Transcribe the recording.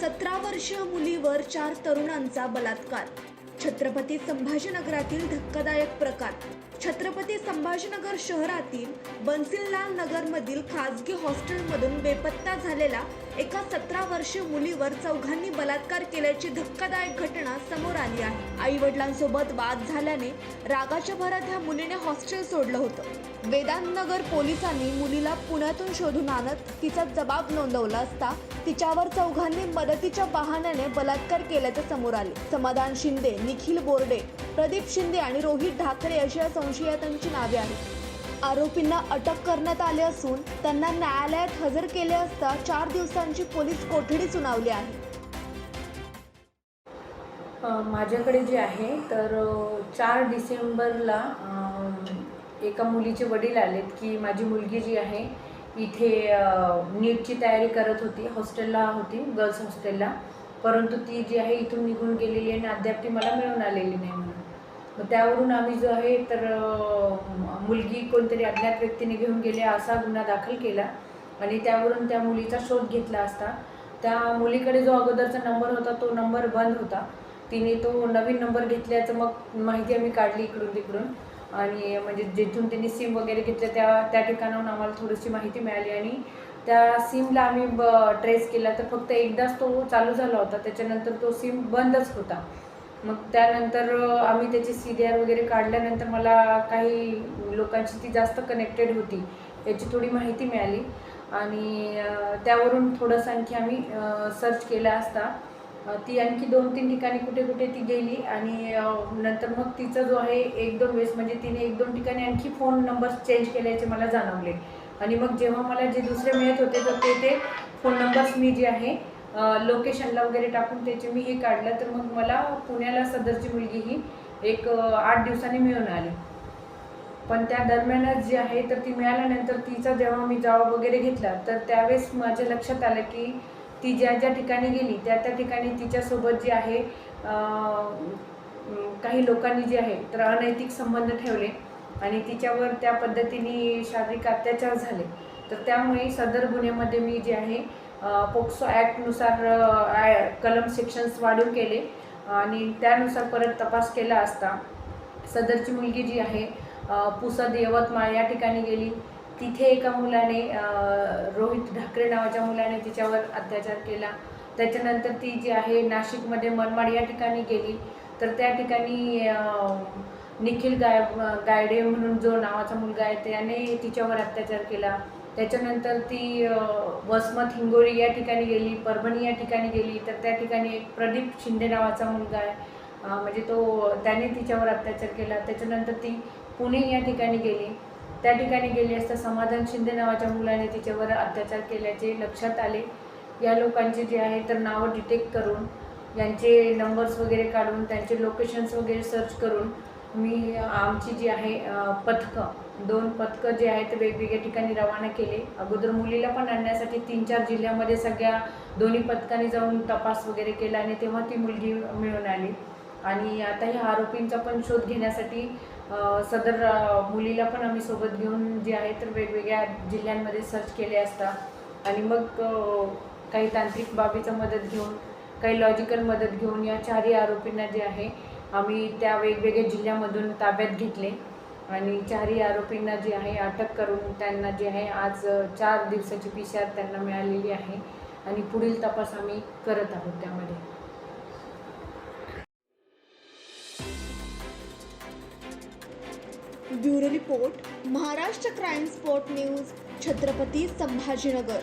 सतरा वर्षीय मुलीवर चार तरुणांचा बलात्कार. छत्रपती संभाजीनगरातील धक्कादायक प्रकार. छत्रपती संभाजीनगर शहरातील बन्सीलाल नगरमधील खाजगी हॉस्टेलमधून बेपत्ता झालेला एका सतरा वर्षीय मुलीवर चौघांनी बलात्कार केल्याची धक्कादायक घटना समोर आली आहे. आई वडिलांसोबत वाद झाल्याने रागाच्या भरात ह्या मुलीने हॉस्टेल सोडलं होतं. वेदांतनगर पोलिसांनी मुलीला पुण्यातून शोधून आणत तिचा जबाब नोंदवला असता तिच्यावर चौघांनी मदतीच्या बहाण्याने बलात्कार केल्याचे समोर आले. समाधान शिंदे निखिल बोर्डे प्रदीप शिंदे आणि रोहित ढाकरे अशी या संशयितांची नावे आहेत. आरोपींना अटक करण्यात आली असून त्यांना न्यायालयात हजर केले असता चार दिवसांची पोलीस कोठडी सुनावली आहे. माझ्याकडे जे आहे तर चार डिसेंबरला एका मुलीचे वडील आलेत की माझी मुलगी जी आहे इथे नीटची तयारी करत होती हॉस्टेलला होती गर्ल्स हॉस्टेलला. परंतु ती जी आहे इथून निघून गेलेली आहे आणि अद्याप ती मला मिळून आलेली नाही म्हणून. मग त्यावरून आम्ही जो आहे तर मुलगी कोणतरी अज्ञात व्यक्तीने घेऊन गेले असा गुन्हा दाखल केला. आणि त्यावरून त्या मुलीचा शोध घेतला असता. त्या मुलीकडे जो अगोदरचा नंबर होता तो नंबर बंद होता. तिने तो नवीन नंबर घेतल्याचं मग माहिती आम्ही काढली इकडून तिकडून. आणि म्हणजे जिथून त्यांनी सिम वगैरे घेतलं त्या त्या ठिकाणाहून आम्हाला थोडीशी माहिती मिळाली. आणि त्या सिमला आम्ही ब ट्रेस केला. तर फक्त एकदाच तो चालू झाला होता. त्याच्यानंतर तो सिम बंदच होता. मग त्यानंतर आम्ही त्याची सी डी आर वगैरे काढल्यानंतर मला काही लोकांची ती जास्त कनेक्टेड होती याची थोडी माहिती मिळाली. आणि त्यावरून थोडंसं आणखी आम्ही सर्च केला असता. ती आणखी दोन तीन ठिकाणी कुठे कुठे ती गेली आणि नंतर मग तिचा जो आहे एक दोन वेळेस म्हणजे तिने एक दोन ठिकाणी आणखी फोन नंबर चेंज केल्याचे मला जाणवले. आणि मग जेव्हा मला जे दुसरे मिळत होते तर ते ते फोन नंबर्स मी जे आहे लोकेशनला वगैरे टाकून त्याचे मी हे काढलं तर मग मला पुण्याला सदरची मुलगी ही एक आठ दिवसांनी मिळून आली. पण त्या दरम्यानच जी आहे तर ती मिळाल्यानंतर तिचा जेव्हा मी जॉब वगैरे घेतला तर त्यावेळेस माझ्या लक्षात आलं की ती ज्या ज्या ठिकाणी गेली त्या त्या ठिकाणी तिच्यासोबत जे आहे काही लोकांनी जे आहे तर अनैतिक संबंध ठेवले आणि तिच्यावर त्या पद्धतीने शारीरिक अत्याचार झाले. तर त्यामुळे सदर गुन्ह्यामध्ये मी जे आहे पोक्सो ॲक्टनुसार ॲ- कलम सेक्शन्स वाढीव केले. आणि त्यानुसार परत तपास केला असता सदरची मुलगी जी आहे पुसद यवतमाळ या ठिकाणी गेली. तिथे एका मुलाने रोहित ढाकरे नावाच्या मुलाने तिच्यावर अत्याचार केला. त्याच्यानंतर ती जी आहे नाशिकमध्ये मनमाड या ठिकाणी गेली. तर त्या ठिकाणी निखिल गाय गायडे म्हणून जो नावाचा मुलगा आहे त्याने तिच्यावर अत्याचार केला. त्याच्यानंतर ती वसमत हिंगोली या ठिकाणी गेली परभणी या ठिकाणी गेली तर त्या ठिकाणी एक प्रदीप शिंदे नावाचा मुलगा आहे. म्हणजे तो त्याने तिच्यावर अत्याचार केला. त्याच्यानंतर ती पुणे या ठिकाणी गेली. त्या ठिकाणी गेली असता समाधान शिंदे नावाच्या मुलाने तिच्यावर अत्याचार केल्याचे लक्षात आले. या लोकांचे जे आहे तर नावं डिटेक्ट करून यांचे नंबर्स वगैरे काढून त्यांचे लोकेशन्स वगैरे सर्च करून मी आमची जी आहे पथकं दोन पथकं जे आहेत वेगवेगळ्या ठिकाणी रवाना केले. अगोदर मुलीला पण आणण्यासाठी तीन चार जिल्ह्यामध्ये सगळ्या दोन्ही पथकांनी जाऊन तपास वगैरे केला आणि तेव्हा ती मुलगी मिळून आली. आणि आता ह्या आरोपींचा पण शोध घेण्यासाठी सदर मुलीला पण आम्ही सोबत घेऊन जे आहे तर वेगवेगळ्या जिल्ह्यांमध्ये सर्च केले असता. आणि मग काही तांत्रिक बाबीचं मदत घेऊन काही लॉजिकल मदत घेऊन या चारही आरोपींना जे आहे आम्ही त्या वेगवेगळ्या जिल्ह्यामधून ताब्यात घेतले. आणि चारही आरोपींना जे आहे अटक करून त्यांना जे आहे आज चार दिवसाची पी सी आर त्यांना मिळालेली आहे. आणि पुढील तपास आम्ही करत आहोत त्यामध्ये. Bureau report Maharashtra crime spot news Chhatrapati Sambhajinagar.